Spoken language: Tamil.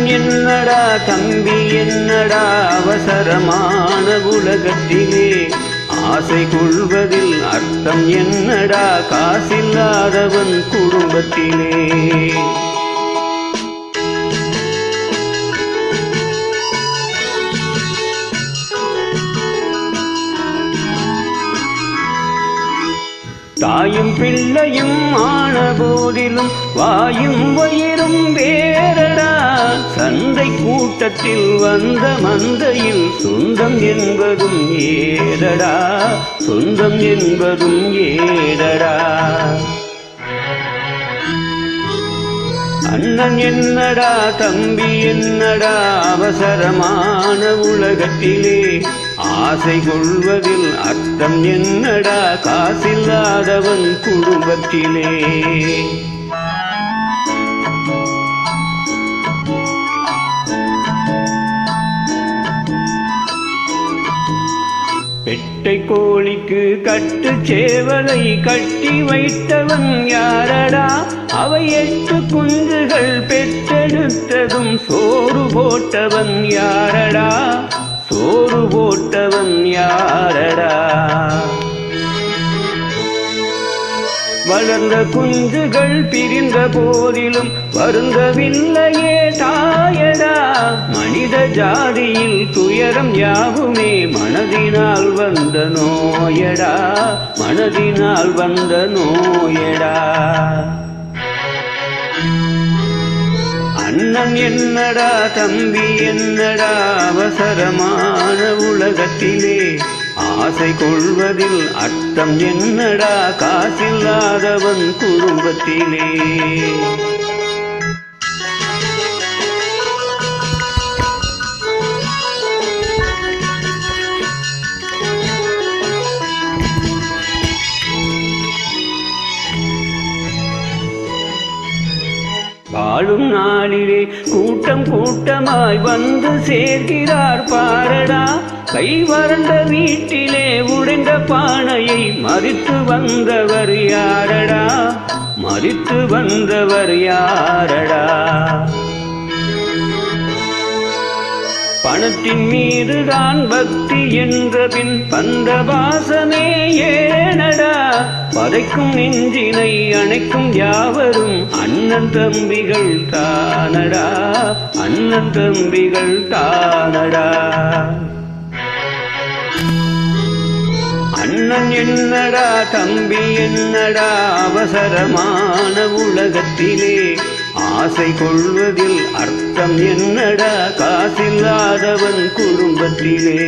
என்னடா தம்பி என்னடா அவசரமான உலகத்திலே? ஆசை கொள்வதில் அர்த்தம் என்னடா? காசில்லாதவன் குடும்பத்திலே. தாயும் பிள்ளையும் ஆன போதிலும் வாயும் வயிறும் வேற கூட்டத்தில் வந்த மந்தையில் சொந்தம் என்பதும் ஏதடா சொந்தம் என்பதும் ஏதடா அண்ணன் என்னடா தம்பி என்னடா அவசரமான உலகத்திலே ஆசை கொள்வதில் அர்த்தம் என்னடா காசில்லாதவன் குடும்பத்திலே. பெட்டை கோழிக்கு கட்டு சேவலை கட்டி வைத்தவன் யாரடா? அவை எட்டு குஞ்சுகள் பெற்றெடுத்ததும் சோறு போட்டவன் யாரடா? சோறு போட்டவன் யாரடா? வளர்ந்த குஞ்சுகள் பிரிந்த போதிலும் வருந்தவில்லையே தாயடா. மனித ஜாதியில் துயரம் யாவுமே மனதினால் வந்த நோயடா. மனதினால் வந்த நோயடா. அண்ணன் என்னடா தம்பி என்னடா அவசரமான உலகத்திலே ஆசை கொள்வதில் அர்த்தம் என்னடா? காசில்லாதவன் குடும்பத்திலே. வாழும் நாளிலே கூட்டம் கூட்டமாய் வந்து சேர்கிறார் பாரடா. கை வறண்ட வீட்டிலே உடைந்த பானையை மறித்து வந்தவர் யாரடா? மறித்து வந்தவர் யாரடா? பணத்தின் மீதுதான் பக்தி என்ற பின் பந்த வாசமே ஏனடா? பதைக்கும் நெஞ்சினை அணைக்கும் யாவரும் அண்ணன் தம்பிகள் தானடா? அண்ணன் தம்பிகள் தானடா? அண்ணன் என்னடா தம்பி என்னடா அவசரமான உலகத்திலே? ஆசை கொள்வதில் அர்த்தம் என்னடா காசில்லாதவன் குடும்பத்திலே?